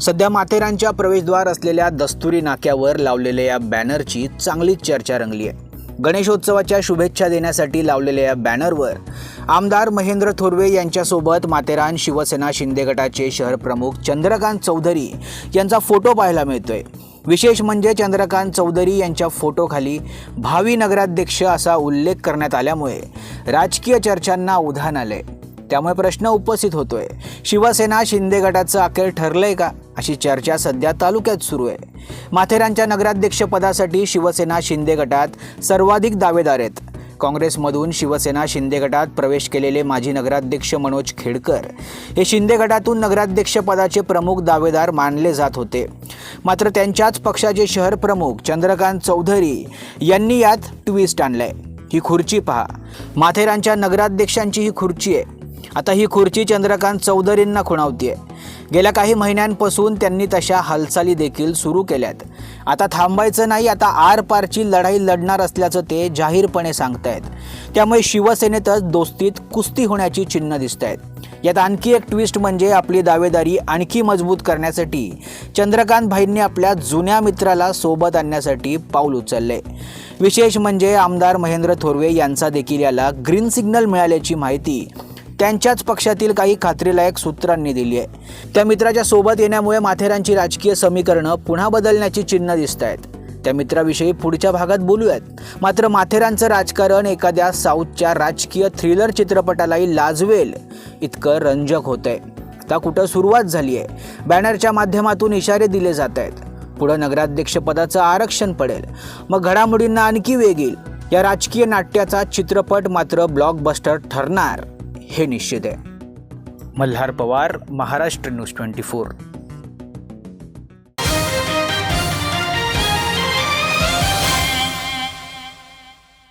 सध्या माथेरानच्या प्रवेशद्वार असलेल्या दस्तुरी नाक्यावर लावलेल्या या बॅनरची चांगलीच चर्चा रंगली आहे. गणेशोत्सवाच्या शुभेच्छा देण्यासाठी लावलेल्या या बॅनरवर आमदार महेंद्र थोरवे यांच्यासोबत माथेरान शिवसेना शिंदे गटाचे शहर प्रमुख चंद्रकांत चौधरी यांचा फोटो पाहायला मिळतोय. विशेष म्हणजे चंद्रकांत चौधरी यांच्या फोटोखाली भावी नगराध्यक्ष असा उल्लेख करण्यात आल्यामुळे राजकीय चर्चांना उधाण आले त्यामुळे प्रश्न उपस्थित होतोय. शिवसेना शिंदे गटाचं अखेर ठरलंय का? अशी चर्चा सध्या तालुक्यात सुरू आहे. माथेरानच्या नगराध्यक्षपदासाठी शिवसेना शिंदे गटात सर्वाधिक दावेदार आहेत. काँग्रेसमधून शिवसेना शिंदे गटात प्रवेश केलेले माजी नगराध्यक्ष मनोज खेडकर हे शिंदे गटातून नगराध्यक्षपदाचे प्रमुख दावेदार मानले जात होते. मात्र त्यांच्याच पक्षाचे शहर प्रमुख चंद्रकांत चौधरी यांनी यात ट्विस्ट आणलाय. ही खुर्ची पहा. माथेरानच्या नगराध्यक्षांची ही खुर्ची आहे. आता ही खुर्ची चंद्रकांत चौधरींना खुणावतीये. गेल्या काही महिन्यांपासून त्यांनी तशा हालचाली देखील सुरू केल्यात. आता थांबायचं नाही आता आर पारची लढाई लढणार असल्याचं ते जाहीरपणे सांगतायत. त्यामुळे शिवसेनेतच दोस्तीत कुस्ती होण्याची चिन्ह दिसत आहेत यात आणखी एक ट्विस्ट म्हणजे आपली दावेदारी आणखी मजबूत करण्यासाठी चंद्रकांत भाईंनी आपल्या जुन्या मित्राला सोबत आणण्यासाठी पाऊल उचलले. विशेष म्हणजे आमदार महेंद्र थोरवे यांचा देखील याला ग्रीन सिग्नल मिळाल्याची माहिती त्यांच्याच पक्षातील काही खात्रीलायक सूत्रांनी दिली आहे. त्या मित्राच्या सोबत येण्यामुळे माथेरानची राजकीय समीकरणं पुन्हा बदलण्याची चिन्ह दिसत आहेत त्या मित्राविषयी पुढच्या भागात बोलूयात. मात्र माथेरानचं राजकारण एखाद्या साऊथच्या राजकीय थ्रिलर चित्रपटालाही लाजवेल. इतकं रंजक होतंय. आता कुठं सुरुवात झाली आहे बॅनरच्या माध्यमातून इशारे दिले जात आहेत पुढं नगराध्यक्षपदाचं आरक्षण पडेल. मग घडामोडींना आणखी वेग येईल. या राजकीय नाट्याचा चित्रपट मात्र ब्लॉकबस्टर ठरणार. हे निश्चित आहे. Malhar Pawar Maharashtra news twenty four